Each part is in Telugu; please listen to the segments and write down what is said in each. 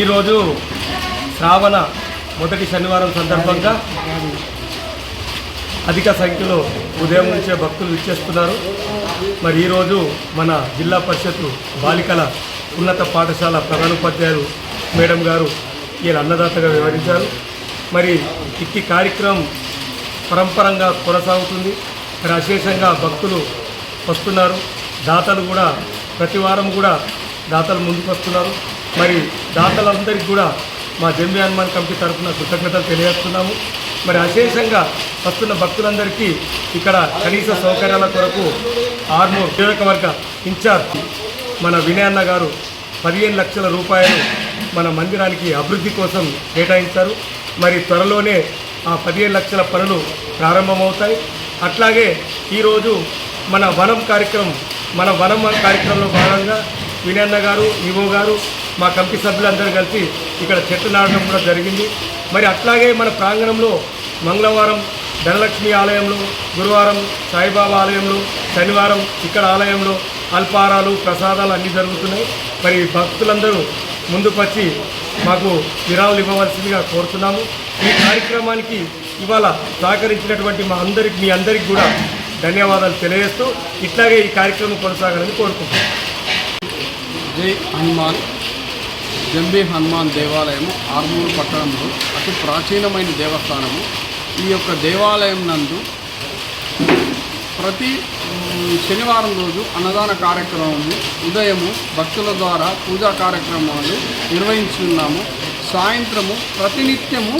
ఈరోజు శ్రావణ మొదటి శనివారం సందర్భంగా అధిక సంఖ్యలో ఉదయం నుంచే భక్తులు విచ్చేస్తున్నారు. మరి ఈరోజు మన జిల్లా పరిషత్ బాలికల ఉన్నత పాఠశాల ప్రధానోపాధ్యాయులు మేడం గారు ఈయన అన్నదాతగా వివరించారు మరి ఇట్టి కార్యక్రమం పరంపరంగా కొనసాగుతుంది. మరి అశేషంగా భక్తులు వస్తున్నారు. దాతలు కూడా ప్రతి వారం కూడా దాతలు ముందుకు వస్తున్నారు మరి దాతలందరికీ కూడా మా జంబి హనుమాన్ కమిటీ తరఫున కృతజ్ఞతలు తెలియజేస్తున్నాము. మరి అశేషంగా వస్తున్న భక్తులందరికీ ఇక్కడ కనీస సౌకర్యాల కొరకు ఆర్మూర్ నియోజకవర్గ ఇన్ఛార్జ్ మన వినయన్న గారు పదిహేను లక్షల రూపాయలు మన మందిరానికి అభివృద్ధి కోసం కేటాయించారు. మరి త్వరలోనే ఆ పదిహేను లక్షల పనులు ప్రారంభమవుతాయి. అట్లాగే ఈరోజు మన వనం కార్యక్రమం మన వనం కార్యక్రమంలో భాగంగా వినయన్న గారు ఈవో గారు మా కమిటీ సభ్యులందరూ కలిసి ఇక్కడ చెట్టు నాటడం కూడా జరిగింది. మరి అట్లాగే మన ప్రాంగణంలో మంగళవారం ధనలక్ష్మి ఆలయంలో గురువారం సాయిబాబా ఆలయంలో శనివారం ఇక్కడ ఆలయంలో అల్పారాలు ప్రసాదాలు అన్నీ జరుగుతున్నాయి. మరి భక్తులందరూ ముందుకు వచ్చి మాకు విరాళాలు ఇవ్వవలసిందిగా కోరుతున్నాము. ఈ కార్యక్రమానికి ఇవాళ సహకరించినటువంటి మా అందరికి మీ అందరికి కూడా ధన్యవాదాలు తెలియజేస్తూ ఇట్లాగే ఈ కార్యక్రమం కొనసాగాలని కోరుకుంటున్నాను జై హనుమాన్ జంబి హనుమాన్ దేవాలయము ఆర్మూరు పట్టణంలో అతి ప్రాచీనమైన దేవస్థానము. ఈ యొక్క దేవాలయం నందు ప్రతి శనివారం రోజు అన్నదాన కార్యక్రమము ఉదయము భక్తుల ద్వారా పూజా కార్యక్రమాలు నిర్వహించున్నాము సాయంత్రము ప్రతినిత్యము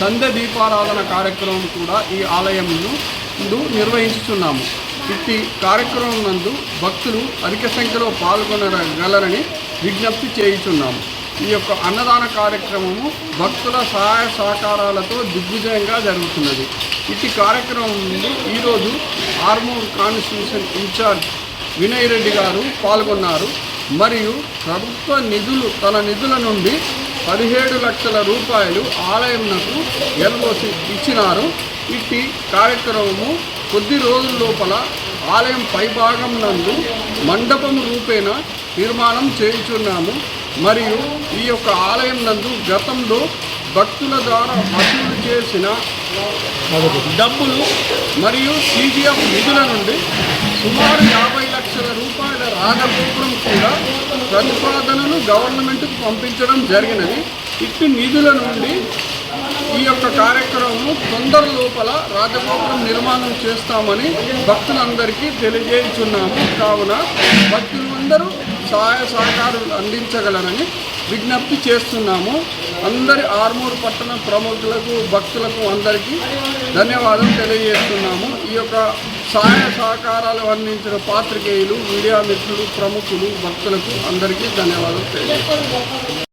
సంధ్య దీపారాధన కార్యక్రమం కూడా ఈ ఆలయంలో నందు నిర్వహించుచున్నాము. ఇట్టి కార్యక్రమం నందు భక్తులు అధిక సంఖ్యలో పాల్గొనగలరని విజ్ఞప్తి చేయుచున్నాము. ఈ యొక్క అన్నదాన కార్యక్రమము భక్తుల సహాయ సహకారాలతో దిగ్విజయంగా జరుగుతున్నది. ఇటు కార్యక్రమం నుండి ఈరోజు Armoor constitution in charge Vinay Reddy garu పాల్గొన్నారు. మరియు ప్రభుత్వ నిధులు తన నిధుల నుండి పదిహేడు లక్షల రూపాయలు ఆలయంకు ఎల్ఓసి ఇచ్చినారు. ఇట్టి కార్యక్రమము కొద్ది రోజుల లోపల ఆలయం పైభాగం నందు మండపం రూపేణ నిర్మాణం చేయుచున్నాము. మరియు ఈ యొక్క ఆలయం నందు గతంలో భక్తుల ద్వారా వసూలు చేసిన డబ్బులు మరియు సీజీఎఫ్ నిధుల నుండి సుమారు యాభై లక్షల రూపాయల రాజగోపురం కూడా ప్రతిపాదనను గవర్నమెంట్కు పంపించడం జరిగినది. ఇట్టి నిధుల నుండి ఈ యొక్క కార్యక్రమం తొందర రాజగోపురం నిర్మాణం చేస్తామని భక్తులందరికీ తెలియజేయుచున్నాము. కావున భక్తులందరూ సహాయ సహకారాలు అందించగలరని విజ్ఞప్తి చేస్తున్నాము. అందరి ఆర్మూరు పట్టణ ప్రముఖులకు భక్తులకు అందరికీ ధన్యవాదం తెలియజేస్తున్నాము. ఈ యొక్క సహాయ సహకారాలు అందించిన పాత్రికేయులు మీడియా మిత్రులు ప్రముఖులు భక్తులకు అందరికీ ధన్యవాదాలు తెలియజేస్తున్నాము.